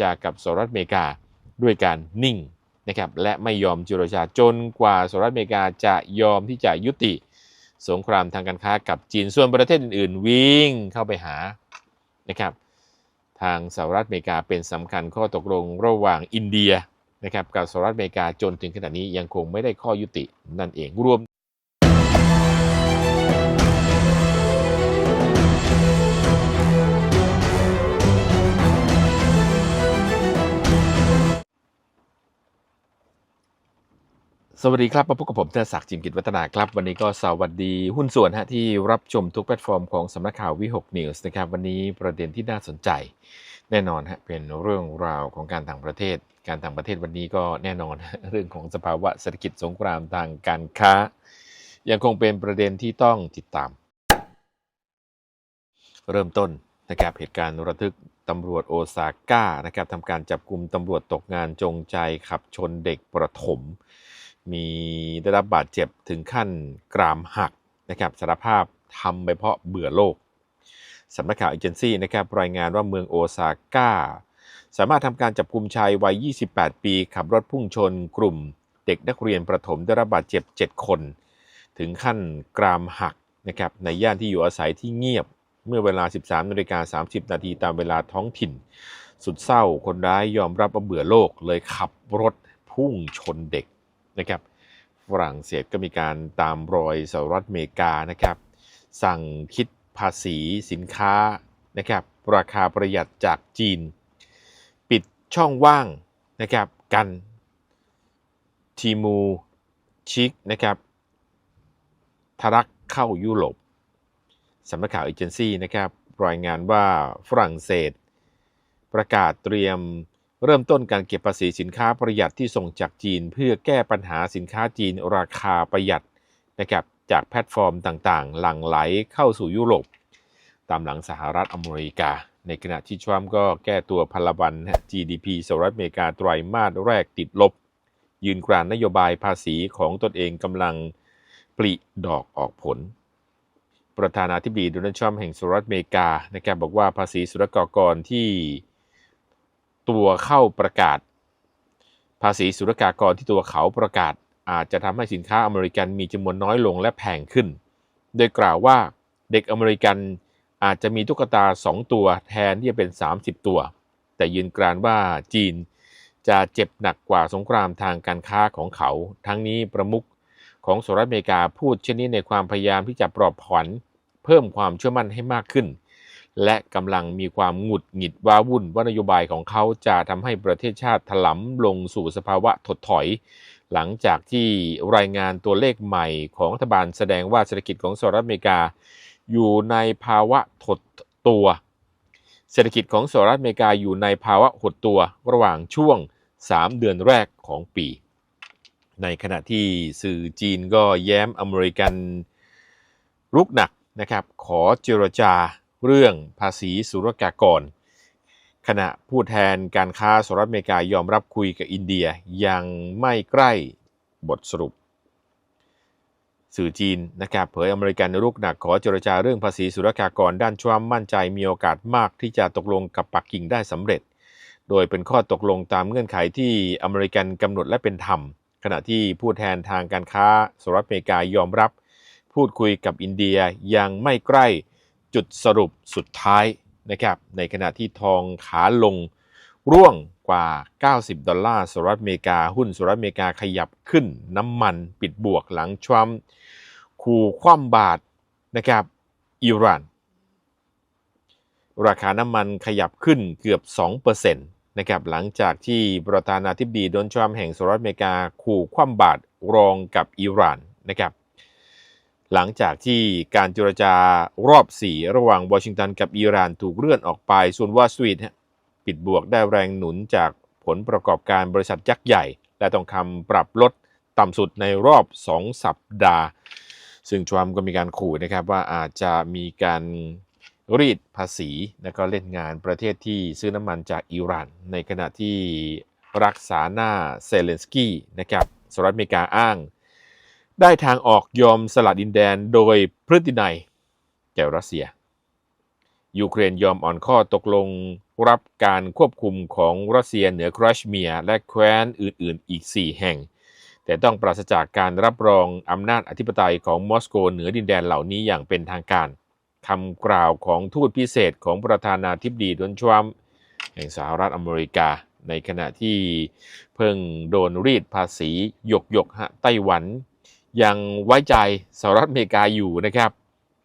จากับสหรัฐอเมริกาด้วยการนิ่งนะครับและไม่ยอมเจรจาจนกว่าสหรัฐอเมริกาจะยอมที่จะยุติสงครามทางการค้ากับจีนส่วนประเทศอื่นๆ วิ่งเข้าไปหานะครับทางสหรัฐอเมริกาเป็นสำคัญข้อตกลงระหว่างอินเดียนะครับกับสหรัฐอเมริกาจนถึงขณะนี้ยังคงไม่ได้ข้อยุตินั่นเองรวม สวัสดีครับมาพบกับผมเทศักดิ์จิมกิจวัฒนาครับ วันนี้ก็สวัสดีหุ้นส่วนฮะที่รับชมทุกแพลตฟอร์มของสำนักข่าววิหกนิวส์นะครับวันนี้ประเด็นที่น่าสนใจ แน่นอนฮะเป็นเรื่องราวของการต่างประเทศ การต่างประเทศวันนี้ก็แน่นอนเรื่องของสภาวะเศรษฐกิจสงครามทางการค้า ยังคงเป็นประเด็นที่ต้องติดตาม เริ่มต้นนะครับเหตุการณ์ระทึกตำรวจโอซาก้านะครับทำการจับกลุ่มตำรวจตกงานจงใจขับชนเด็กประถม มีได้รับบาดเจ็บถึงขั้นกรามหักนะครับสารภาพทำไปเพราะเบื่อโลกสำนักข่าวเอเจนซี่นะครับรายงานว่าเมืองโอซาก้า สามารถทำการจับกลุ่มชายวัย 28 ปี ขับรถพุ่งชนกลุ่ม เด็กนักเรียนประถมได้รับบาดเจ็บ 7 คน ถึงขั้นกรามหักนะครับในย่านที่อยู่อาศัยที่เงียบเมื่อเวลา 13นาฬิกา30 นาทีตามเวลาท้องถิ่น สุดเศร้าคนร้ายยอมรับว่าเบื่อโลกเลยขับรถพุ่งชนเด็ก นะครับฝรั่งเศสก็มีการตามรอยสหรัฐอเมริกานะครับสั่งคิดภาษีสินค้านะครับราคาประหยัดจากจีน ปิดช่องว่างนะครับกันทีมูชิกนะครับทะลักเข้ายุโรปสำนักข่าวเอเจนซี่นะครับรายงานว่าฝรั่งเศส ประกาศเตรียม เริ่มต้นการเก็บภาษีสินค้าประหยัดที่ส่งจากจีน เพื่อแก้ปัญหาสินค้าจีนราคาประหยัดนะครับจากแพลตฟอร์มต่างๆ หลั่งไหลเข้าสู่ยุโรป ตามหลังสหรัฐอเมริกา ในขณะที่ทรัมป์ก็แก้ตัวพลวัน GDP สหรัฐอเมริกาไตรมาสแรกติดลบ ยืนกรานนโยบายภาษีของตนเองกำลังปลิดอกออกผล ประธานาธิบดีโดนัลด์ทรัมป์แห่งสหรัฐอเมริกานะครับบอกว่าภาษีศุลกากรที่ ตัวเข้าประกาศ ภาษีศุลกากรที่ตัวเขาประกาศ อาจจะทำให้สินค้าอเมริกันมีจำนวนน้อยลงและแพงขึ้น โดยกล่าวว่าเด็กอเมริกันอาจจะมีตุ๊กตา 2 ตัวแทนที่จะเป็น 30 ตัว แต่ยืนกรานว่าจีนจะเจ็บหนักกว่าสงครามทางการค้าของเขา ทั้งนี้ประมุขของสหรัฐอเมริกาพูดเช่นนี้ในความพยายามที่จะปลอบผ่อนเพิ่มความเชื่อมั่นให้มากขึ้น และกำลังมีความหงุดหงิดว้าวุ่นว่านโยบายของเขาจะทำให้ประเทศชาติถลำลงสู่สภาวะถดถอย หลังจากที่รายงานตัวเลขใหม่ของรัฐบาลแสดงว่าเศรษฐกิจของสหรัฐอเมริกา อยู่ในภาวะถดตัว เศรษฐกิจของสหรัฐอเมริกาอยู่ในภาวะหดตัวระหว่างช่วง 3 เดือนแรกของปี ในขณะที่สื่อจีนก็แย้มอเมริกันรุกหนักนะครับขอเจรจา เรื่องภาษีสุรกากร ขณะผู้แทนการค้าสหรัฐอเมริกายอมรับคุยกับอินเดียยังไม่ใกล้บทสรุป สื่อจีนนะครับเผยอเมริกันรุกหนักขอเจรจาเรื่องภาษีสุรกากร ด้านทรัมมั่นใจมีโอกาสมากที่จะตกลงกับปักกิ่งได้สำเร็จ โดยเป็นข้อตกลงตามเงื่อนไขที่อเมริกันกำหนดและเป็นธรรม ขณะที่ผู้แทนทางการค้าสหรัฐอเมริกายอมรับ พูดคุยกับอินเดียยังไม่ใกล้ จุดสรุปสุดท้ายนะครับในขณะที่ทองขาลงร่วงกว่า 90 ดอลลาร์สหรัฐอเมริกา หุ้นสหรัฐอเมริกาขยับขึ้นน้ำมันปิดบวกหลังทรัมป์ขู่คว่ำบาตรนะครับอิหร่านราคาน้ำมันขยับขึ้นเกือบ 2%นะครับหลังจากที่ประธานาธิบดีโดนทรัมป์แห่งสหรัฐอเมริกาขู่คว่ำบาตรรองกับอิหร่านนะครับ หลังจากที่การเจรจารอบ 4 ระหว่างวอชิงตันกับอิหร่านถูกเลื่อนออกไป ส่วนวอลสตรีทปิดบวกได้แรงหนุนจากผลประกอบการบริษัทยักษ์ใหญ่ และต้องคำปรับลดต่ำสุดในรอบ 2 สัปดาห์ ซึ่งทรัมป์ก็มีการขู่นะครับว่าอาจจะมีการรีดภาษี และก็เล่นงานประเทศที่ซื้อน้ำมันจากอิหร่าน ในขณะที่รักษาหน้าเซเลนสกี้นะครับสหรัฐอเมริกาอ้าง ได้ทางออกยอมสลัดดินแดนโดยพฤตินัยแก่รัสเซีย ยูเครนยอมอ่อนข้อตกลงรับการควบคุมของรัสเซียเหนือครัชเมียและแคว้นอื่น ๆ อีก 4 แห่ง แต่ต้องปราศจากการรับรองอำนาจอธิปไตยของมอสโกเหนือดินแดนเหล่านี้อย่างเป็นทางการคำกล่าวของทูตพิเศษของประธานาธิบดีโดนัลด์ทรัมป์แห่งสหรัฐอเมริกา ในขณะที่เพิ่งโดนรีดภาษีหยกหยกฮะไต้หวัน ยังไว้ใจสหรัฐอเมริกาอยู่นะครับ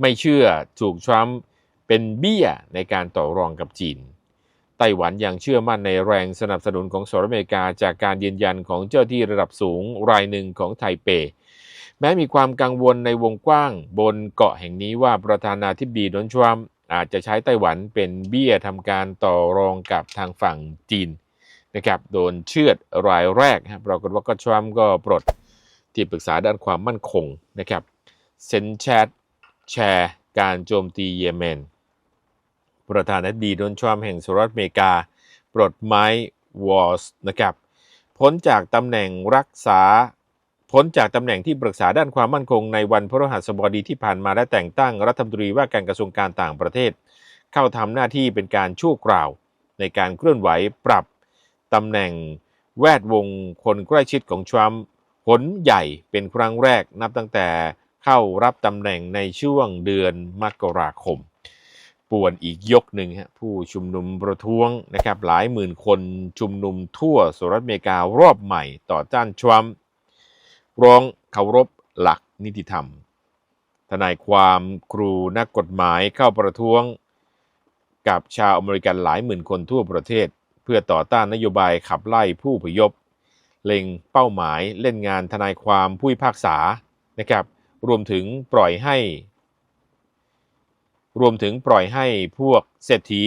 ไม่เชื่อถูกทรัมป์เป็นเบี้ยในการต่อรองกับจีน ไต้หวันยังเชื่อมั่นในแรงสนับสนุนของสหรัฐอเมริกาจากการยืนยันของเจ้าที่ระดับสูงรายหนึ่งของไทเป แม้มีความกังวลในวงกว้างบนเกาะแห่งนี้ว่าประธานาธิบดีโดนทรัมป์อาจจะใช้ไต้หวันเป็นเบี้ยทำการต่อรองกับทางฝั่งจีนนะครับ โดนเชือดรายแรกครับปรากฏว่าก็ทรัมป์ก็ปลด ที่ปรึกษาด้านความมั่นคงนะครับเซนแชทแชร์การโจมตีเยเมน ประธานาธิบดีโดนัลด์ทรัมป์แห่งสหรัฐอเมริกา ปลดไม้วอลส์นะครับพ้นจากตำแหน่งรักษาพ้นจากตำแหน่งที่ปรึกษาด้านความมั่นคงในวันพฤหัสบดีที่ผ่านมาและแต่งตั้งรัฐมนตรีว่าการกระทรวงการต่างประเทศ เข้าทำหน้าที่เป็นการชั่วคราว ในการเคลื่อนไหวปรับตำแหน่งแวดวงคนใกล้ชิดของทรัมป์ ผลใหญ่เป็นครั้งแรกนับตั้งแต่เข้ารับตำแหน่งในช่วงเดือนมกราคม ป่วนอีกยกหนึ่งฮะผู้ชุมนุมประท้วงนะครับหลายหมื่นคนชุมนุมทั่วสหรัฐอเมริการอบใหม่ต่อต้านทรัมป์ร้องเคารพหลักนิติธรรม ทนายความครูนักกฎหมายเข้าประท้วง กับชาวอเมริกันหลายหมื่นคนทั่วประเทศ เพื่อต่อต้านนโยบายขับไล่ผู้พยพ เล็งเป้าหมายเล่นงานทนายความผู้พิพากษานะครับ รวมถึงปล่อยให้ รวมถึงปล่อยให้พวกเศรษฐี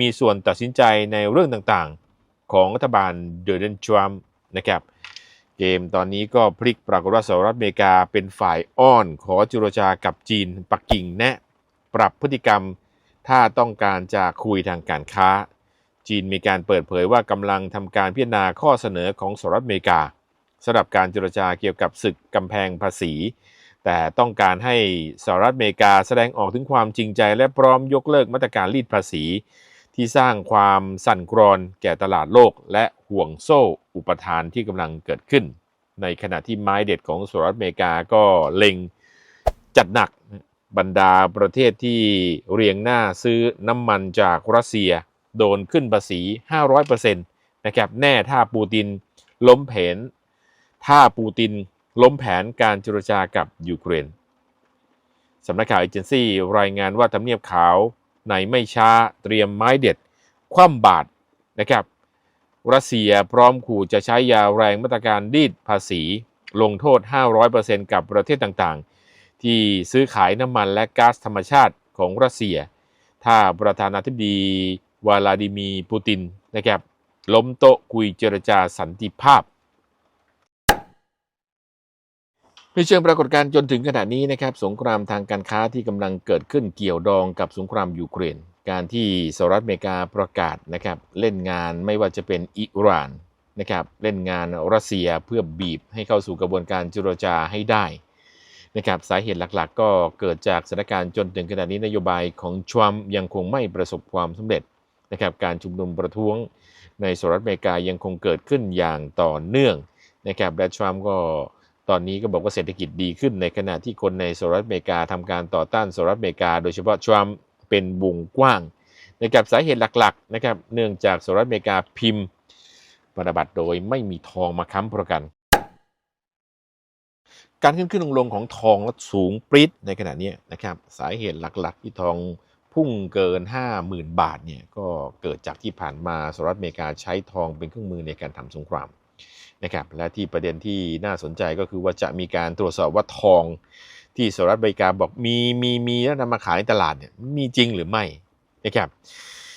มีส่วนตัดสินใจในเรื่องต่างๆ ของรัฐบาลโดนัลด์ทรัมป์นะครับ เกมตอนนี้ก็พลิกปรากฏว่าสหรัฐอเมริกาเป็นฝ่ายอ้อน ขอเจุรจากับจีนปักกิ่งแนะ ปรับพฤติกรรมถ้าต้องการจะคุยทางการค้า จีนมีการเปิดเผยว่ากำลังทำการพิจารณาข้อเสนอของสหรัฐอเมริกาสำหรับการเจรจาเกี่ยวกับศึกกำแพงภาษี แต่ต้องการให้สหรัฐอเมริกาแสดงออกถึงความจริงใจ และพร้อมยกเลิกมาตรการรีดภาษี ที่สร้างความสั่นคลอนแก่ตลาดโลก และห่วงโซ่อุปทานที่กำลังเกิดขึ้น ในขณะที่ไม้เด็ดของสหรัฐอเมริกาก็เล็งจัดหนักบรรดาประเทศที่เรียงหน้าซื้อน้ำมันจากรัสเซีย โดนขึ้นภาษี 500%นะครับแน่ถ้าปูตินล้มแผน ถ้าปูตินล้มแผนการเจรจากับยูเครนสำนักข่าวเอเจนซี่รายงานว่าทำเนียบขาวในไม่ช้าเตรียมไม้เด็ด คว่ำบาตรนะครับรัสเซียพร้อมขู่จะใช้ยาแรงมาตรการดีดภาษี ลงโทษ 500%กับประเทศต่างๆ ที่ซื้อขายน้ำมันและก๊าซธรรมชาติของรัสเซีย ถ้าประธานาธิบดี วลาดิมีร์ปูตินนะครับล้มโต๊ะคุยเจรจาสันติภาพในเชิงปรากฏการณ์จนถึงขณะนี้นะครับสงครามทางการค้าที่กำลังเกิดขึ้นเกี่ยวดองกับสงครามยูเครน การที่สหรัฐอเมริกาประกาศนะครับเล่นงานไม่ว่าจะเป็นอิหร่านนะครับเล่นงานรัสเซียเพื่อบีบให้เข้าสู่กระบวนการเจรจาให้ได้นะครับสาเหตุหลักๆ ก็เกิดจากสถานการณ์จนถึงขณะนี้นโยบายของทรัมป์ยังคงไม่ประสบความสำเร็จ นะครับการชุมนุมประท้วงในสหรัฐอเมริกายังคงเกิดขึ้นอย่างต่อเนื่องนะครับและทรัมป์ก็ตอนนี้ก็บอกว่าเศรษฐกิจดีขึ้นในขณะที่คนในสหรัฐอเมริกาทำการต่อต้านสหรัฐอเมริกา โดยเฉพาะทรัมป์เป็นวงกว้างนะครับสาเหตุหลักๆนะครับเนื่องจากสหรัฐอเมริกาพิมพ์พันธบัตรโดยไม่มีทองมาค้ำประกัน การขึ้นขึ้นลงลงของทองและสูงปริ๊ดในขณะนี้นะครับสาเหตุหลักๆ ที่ทอง พุ่งเกิน 50,000 บาทเนี่ยก็เกิดจากที่ผ่านมาสหรัฐอเมริกาใช้ทองเป็นเครื่องมือในการทำสงครามนะครับและที่ประเด็นที่น่าสนใจก็คือว่าจะมีการตรวจสอบว่าทองที่สหรัฐอเมริกาบอกมีมีมีแล้วนำมาขายในตลาดเนี่ยมีจริงหรือไม่นะครับ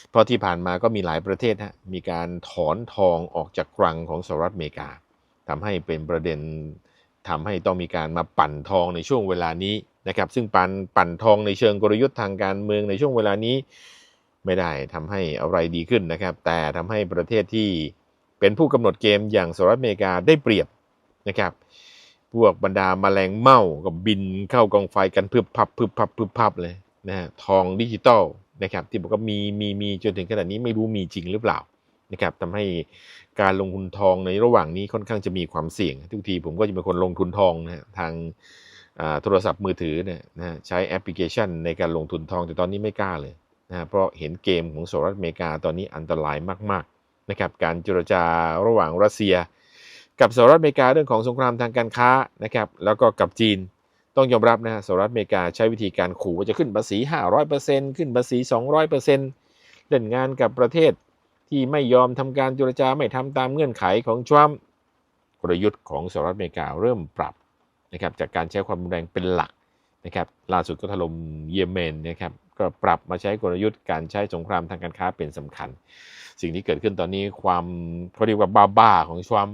เพราะที่ผ่านมาก็มีหลายประเทศฮะมีการถอนทองออกจากกรังของสหรัฐอเมริกาทำให้เป็นประเด็นทำให้ต้องมีการมาปั่นทองในช่วงเวลานี้ นะครับซึ่งปั่นปั่นทองในเชิงกลยุทธ์ทางการเมืองในช่วงเวลานี้ไม่ได้ทำให้อะไรดีขึ้นนะครับ แต่ทำให้ประเทศที่เป็นผู้กำหนดเกมอย่างสหรัฐอเมริกาได้เปรียบนะครับพวกบรรดาแมลงเม่ากับบินเข้ากองไฟกันพึบพับพึบพับพึบพับเลยนะฮะทองดิจิตอลนะครับที่บอกว่ามีมีมีจนถึงขนาดนี้ไม่รู้มีจริงหรือเปล่านะครับทำให้การลงทุนทองในระหว่างนี้ค่อนข้างจะมีความเสี่ยง ทุกทีผมก็จะเป็นคนลงทุนทองนะฮะทาง โทรศัพท์มือถือเนี่ยนะใช้แอปพลิเคชันในการลงทุนทองแต่ตอนนี้ไม่กล้าเลยนะฮะเพราะเห็นเกมของสหรัฐอเมริกาตอนนี้อันตรายมากๆนะครับการเจรจาระหว่างรัสเซีย กับสหรัฐอเมริกาเรื่องของสงครามทางการค้านะครับแล้วก็กับจีนต้องยอมรับนะฮะสหรัฐอเมริกาใช้วิธีการขู่ว่าจะขึ้นภาษี 500%ขึ้นภาษี 200%เล่นงานกับประเทศที่ไม่ยอมทำการเจรจาไม่ทำตามเงื่อนไขของทรัมป์กลยุทธ์ของสหรัฐอเมริกาเริ่มปรับ นะครับจากการใช้ความรุนแรงเป็นหลักนะครับล่าสุดก็ถล่มเยเมนนะครับก็ปรับมาใช้กลยุทธ์การใช้สงครามทางการค้าเป็นสำคัญ สิ่งที่เกิดขึ้นตอนนี้ความเขาเรียกว่าบ้าๆของทรัม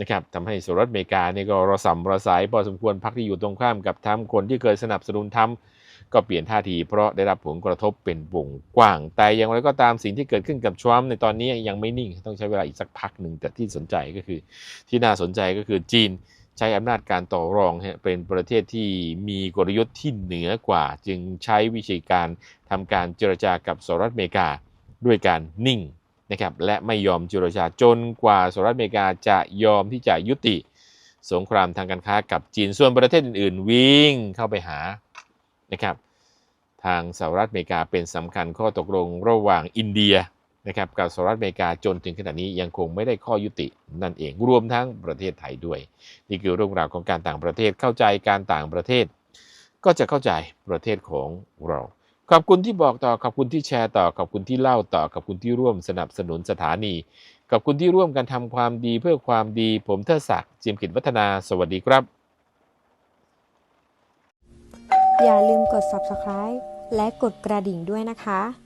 นะครับทำให้สหรัฐอเมริกาเนี่ยก็ระสำระสายพอสมควรพรรคที่อยู่ตรงข้ามกับทำคนที่เคยสนับสนุนทำก็เปลี่ยนท่าทีเพราะได้รับผลกระทบเป็นวงกว้าง แต่อย่างไรก็ตามสิ่งที่เกิดขึ้นกับทรัมป์ในตอนนี้ยังไม่นิ่ง ต้องใช้เวลาอีกสักพักหนึ่งแต่ที่สนใจก็คือ ที่น่าสนใจก็คือจีน ใช้อำนาจการต่อรองเป็นประเทศที่มีกลยุทธ์ที่เหนือกว่า จึงใช้วิธีการทำการเจรจากับสหรัฐอเมริกาด้วยการนิ่งนะครับและไม่ยอมเจรจาจนกว่าสหรัฐอเมริกาจะยอมที่จะยุติสงครามทางการค้ากับจีนส่วนประเทศอื่นๆ วิ่งเข้าไปหานะครับทางสหรัฐอเมริกาเป็นสำคัญข้อตกลงระหว่างอินเดีย นะครับกับสหรัฐอเมริกาจนถึงขณะนี้ยังคงไม่ได้ข้อยุตินั่นเองรวมทั้งประเทศไทยด้วย นี่คือเรื่องราวของการต่างประเทศเข้าใจการต่างประเทศ ก็จะเข้าใจประเทศของเรา ขอบคุณที่บอกต่อขอบคุณที่แชร์ต่อขอบคุณที่เล่าต่อขอบคุณที่ร่วมสนับสนุนสถานีขอบคุณที่ร่วมกันทำความดีเพื่อความดี ผมเทดศักดิ์จิมกิจวัฒนา สวัสดีครับ อย่าลืมกด subscribe และกดกระดิ่งด้วยนะคะ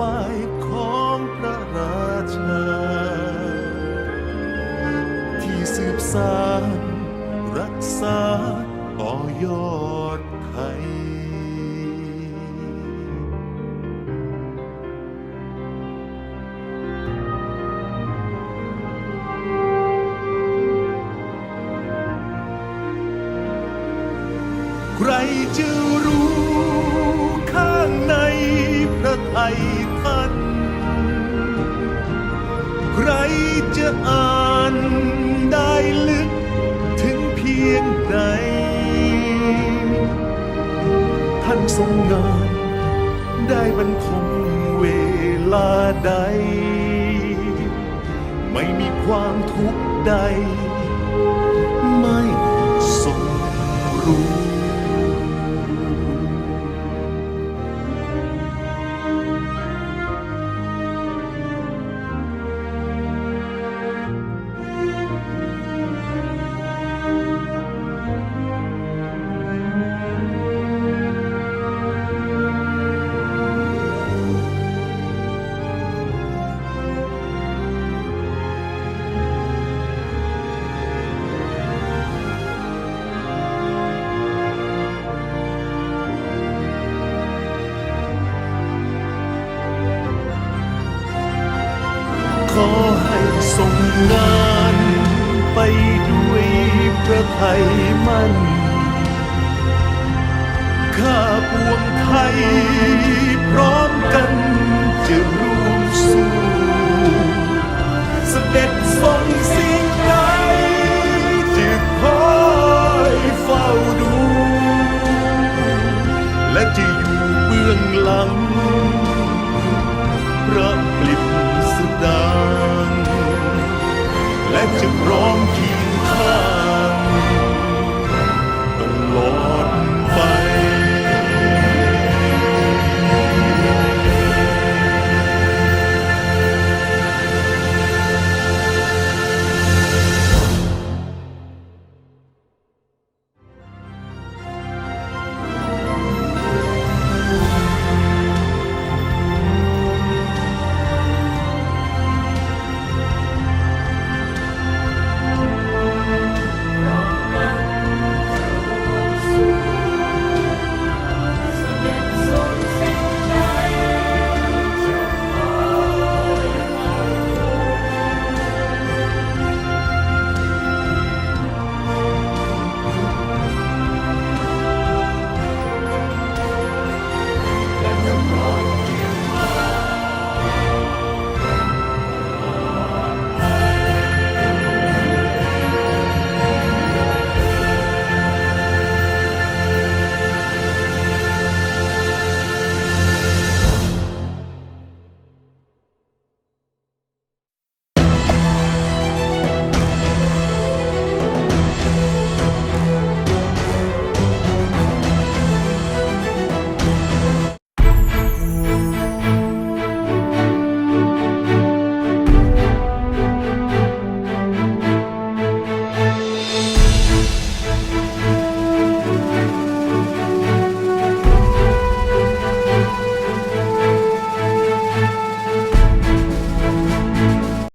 บายของพระราชา ที่สืบสานรักษาต่อยอดไทย ใครจะรู้ข้างในพระไทย ใครจะอ่านได้ลึกถึงเพียงใด ท่านทรงงานได้บรรทมเวลาใด ไม่มีความทุกข์ใด ไม่ทรงรู้ มั่นข้าปวงไทย พร้อมกันจะร่วมสู้เสด็จทรงสิ่งใดจะคอยเฝ้าดู และจะอยู่เบื้องหลังพระปลิดสดางและจะพร้อมเคียงข้า